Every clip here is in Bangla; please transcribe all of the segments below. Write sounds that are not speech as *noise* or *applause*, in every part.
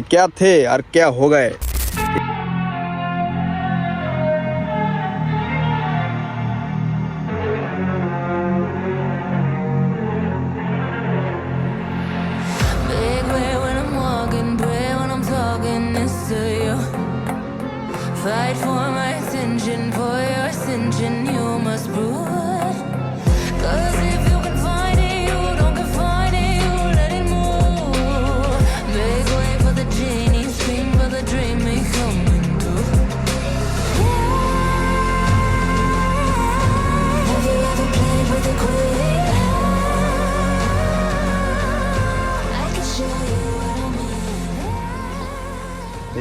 क्या थे और क्या हो गए Fight for my attention, for your attention, you must rule. Cause if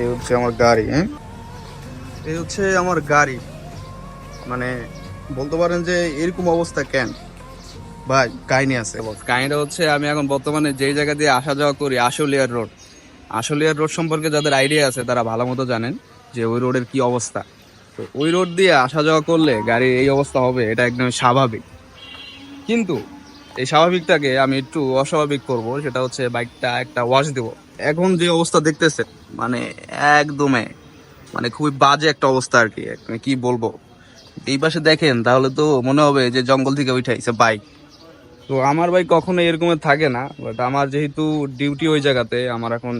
এই হচ্ছে আমার গাড়ি হ্যাঁ? এই হচ্ছে আমার গাড়ি। মানে বলতে পারেন যে এরকম অবস্থা কেন? ভাই কাহিনী আছে। কাহিনীটা হচ্ছে আমি এখন বর্তমানে যেই জায়গা দিয়ে আসা যাওয়া করি আশুলিয়ার রোড। আশুলিয়ার রোড সম্পর্কে যাদের আইডিয়া আছে তারা ভালো মতো জানেন যে ওই রোডের কি অবস্থা। তো ওই রোড দিয়ে আসা যাওয়া করলে গাড়ির এই অবস্থা হবে এটা একদম স্বাভাবিক। কিন্তু এই স্বাভাবিকটাকে আমি একটু অস্বাভাবিক করব, সেটা হচ্ছে বাইকটা একটা ওয়াশ দেব। এখন যে অবস্থা দেখতেছে মানে একদমে মানে খুবই বাজে একটা অবস্থা আর কি মানে কি বলব? এই পাশে দেখেন, তাহলে তো মনে হবে যে জঙ্গল থেকে উঠাইছে বাইক। তো আমার বাইক কখনো এরকমের থাকে না বাট আমার যেহেতু ডিউটি ওই জায়গাতে, আমার এখন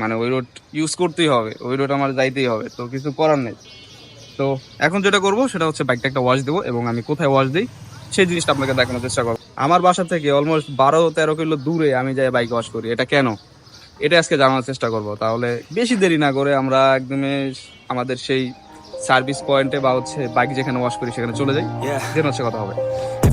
মানে ওই রোড ইউজ করতেই হবে, ওই রোড আমার যাইতেই হবে, তো কিছু করার নেই। তো এখন যেটা করব, সেটা হচ্ছে বাইকটা একটা ওয়াশ দেবো, এবং আমি কোথায় ওয়াশ দিই? সেই জিনিসটা আপনাকে দেখানোর চেষ্টা করব। আমার বাসা থেকে অলমোস্ট বারো তেরো কিলো দূরে আমি যাই বাইক ওয়াশ করি। এটা কেন? এটা আজকে জানানোর চেষ্টা করব। তাহলে বেশি দেরি না করে আমরা একদমই আমাদের সেই সার্ভিস পয়েন্টে বা হচ্ছে বাইক যেখানে ওয়াশ করি সেখানে চলে যাই। যেন হচ্ছে কথা হবে।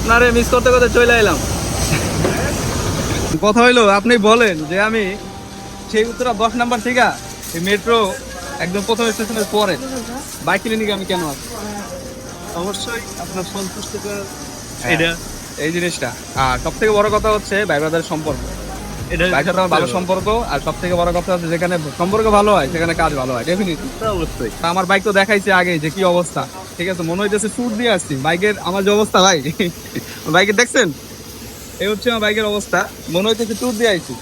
আপনারে মিস করতে করতে চলে এলাম। কথা হইল আপনি বলেন যে আমি সেই উত্তরা দশ নাম্বার থেকে এই মেট্রো একদম প্রথম স্টেশনের পরে। বাইক ক্লিনিকে আমি কেন আছি? অবশ্যই আপনার সন্তুষ্ট হ্যাঁ। এটা। এই জিনিসটা। আর সব থেকে বড় কথা হচ্ছে ভাই সম্পর্ক। এটা ভাইয়ের সাথে ভালো সম্পর্ক আর সব থেকে বড় কথা হচ্ছে যেখানে সম্পর্ক ভালো হয় সেখানে কাজ ভালো হয় ডেফিনেটলি অবশ্যই। আমার বাইক তো দেখাইছে আগে যে কি অবস্থা। ঠিক আছে মনে হইতেছে সুট দিয়ে আসছি। বাইকের আমার যে অবস্থা ভাই বাইকের দেখছেন? এই হচ্ছে আমার বাইকের অবস্থা। মনে হইতেছে ট্যুর দিয়ে আইছি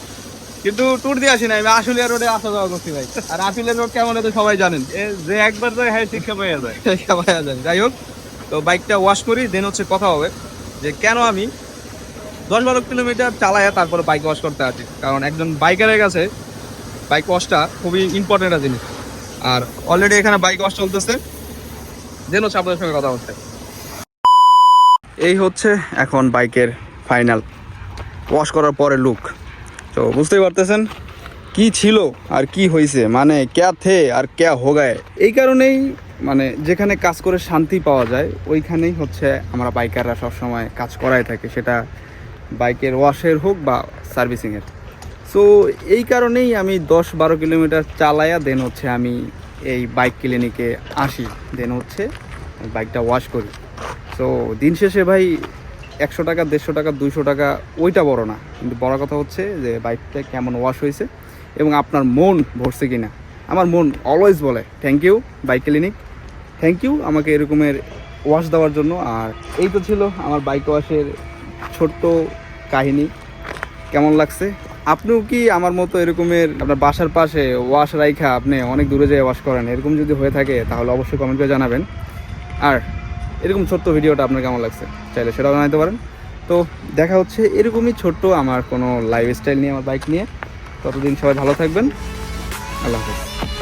কিন্তু ট্যুর দিয়ে আসি না আমি আশুলিয়া রোডে আসা যাওয়া করছি ভাই। আর আশুলিয়া রোড কেমন তো সবাই জানেন। যে একবার যায় হ্যাঁ শিক্ষা পাইয়া যায়। *laughs* সবাই জানেন যাই হোক তো বাইকটা ওয়াশ করি দেন হচ্ছে কথা হবে যে কেন আমি দশ বারো কিলোমিটার চালাইয়া তারপরে বাইক ওয়াশ করতে আসি। কারণ একজন বাইকারের কাছে বাইক ওয়াশটা খুবই ইম্পর্টেন্ট একটা জিনিস। আর অলরেডি এখানে বাইক ওয়াশ চলতেছে। দেন হচ্ছে আপনাদের সঙ্গে কথা হচ্ছে এই হচ্ছে এখন বাইকের ফাইনাল। ওয়াশ করার পরে লুক তো বুঝতেই পারতেছেন কি ছিল আর কি হয়েছে মানে ক্যা থে আর ক্যা হোগায়। এই কারণেই মানে যেখানে কাজ করে শান্তি পাওয়া যায়, ওইখানেই হচ্ছে আমরা বাইকাররা সবসময় কাজ করাই থাকে, সেটা বাইকের ওয়াশের হোক বা সার্ভিসিংয়ের। সো এই কারণেই আমি দশ বারো কিলোমিটার চালায়া দেন হচ্ছে আমি এই বাইক ক্লিনিকে আসি। দেন হচ্ছে বাইকটা ওয়াশ করি। সো দিন শেষে ভাই একশো টাকা, দেড়শো টাকা, দুইশো টাকা ওইটা বড় না। কিন্তু বড় কথা হচ্ছে যে বাইকটা কেমন ওয়াশ হয়েছে এবং আপনার মন ভরছে কিনা। আমার মন অলওয়েজ বলে thank you bike clinic thank you আমাকে এরকমের ওয়াশ দেওয়ার জন্য। আর এই তো ছিল আমার বাইক ওয়াশের ছোট্ট কাহিনী। কেমন লাগছে? আপনিও কি আমার মতো এরকমের আপনার বাসার পাশে ওয়াশ রাইখা আপনি অনেক দূরে যেয়ে ওয়াশ করেন? এরকম যদি হয়ে থাকে, তাহলে অবশ্যই কমেন্ট করে জানাবেন। আর এরকম ছোট্ট ভিডিওটা আপনার কেমন লাগছে? চাইলে সেটাও জানাতে পারেন। তো দেখা হচ্ছে এরকমই ছোট্ট আমার কোনো লাইফস্টাইল নিয়ে, আমার বাইক নিয়ে। ততদিন সবাই ভালো থাকবেন। আল্লাহ হাফেজ।